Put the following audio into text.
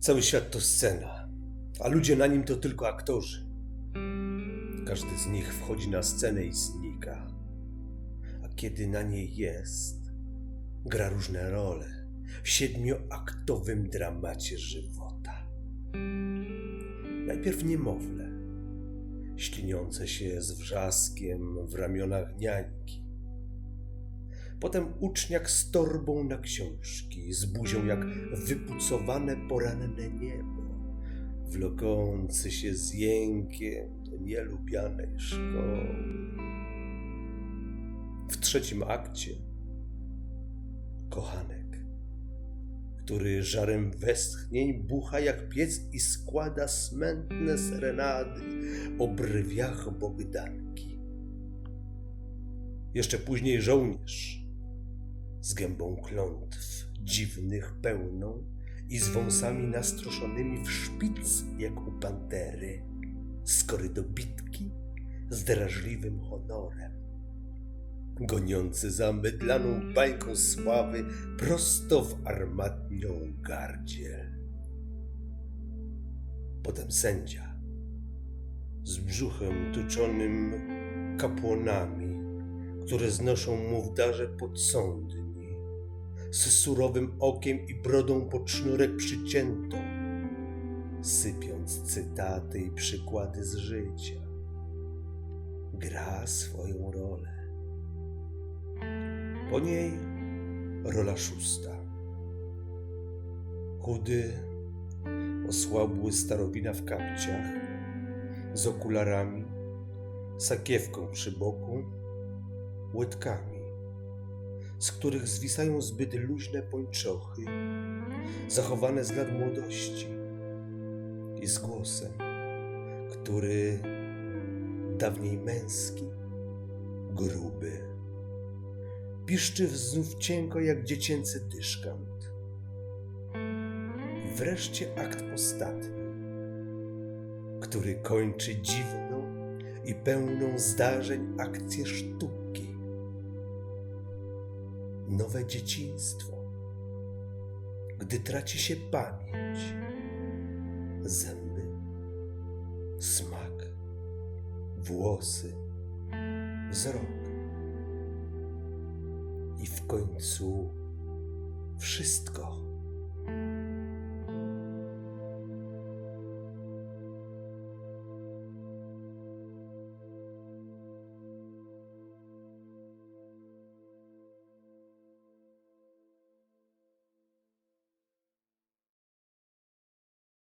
Cały świat to scena, a ludzie na nim to tylko aktorzy. Każdy z nich wchodzi na scenę i znika. A kiedy na niej jest, gra różne role w siedmioaktowym dramacie żywota. Najpierw niemowlę, śliniące się z wrzaskiem w ramionach niańki. Potem uczniak z torbą na książki, z buzią jak wypucowane poranne niebo, wlokący się z jękiem do nielubianej szkoły. W trzecim akcie kochanek, który żarem westchnień bucha jak piec i składa smętne serenady o brwiach Bogdanki. Jeszcze później żołnierz z gębą klątw dziwnych pełną i z wąsami nastroszonymi w szpic jak u pantery, skory do bitki z drażliwym honorem, goniący za mydlaną bańką sławy prosto w armatnią gardziel. Potem sędzia z brzuchem tuczonym kapłonami, które znoszą mu w darze podsądni, z surowym okiem i brodą pod sznurek przyciętą, sypiąc cytaty i przykłady z życia. Gra swoją rolę. Po niej rola szósta. Chudy, osłabły starowina w kapciach, z okularami, sakiewką przy boku, łydkami, z których zwisają zbyt luźne pończochy, zachowane z lat młodości i z głosem, który dawniej męski, gruby, piszczy znów cienko jak dziecięcy dyszkant. Wreszcie akt ostatni, który kończy dziwną i pełną zdarzeń akcję sztuki. Nowe dzieciństwo, gdy traci się pamięć, zęby, smak, włosy, wzrok. I w końcu wszystko.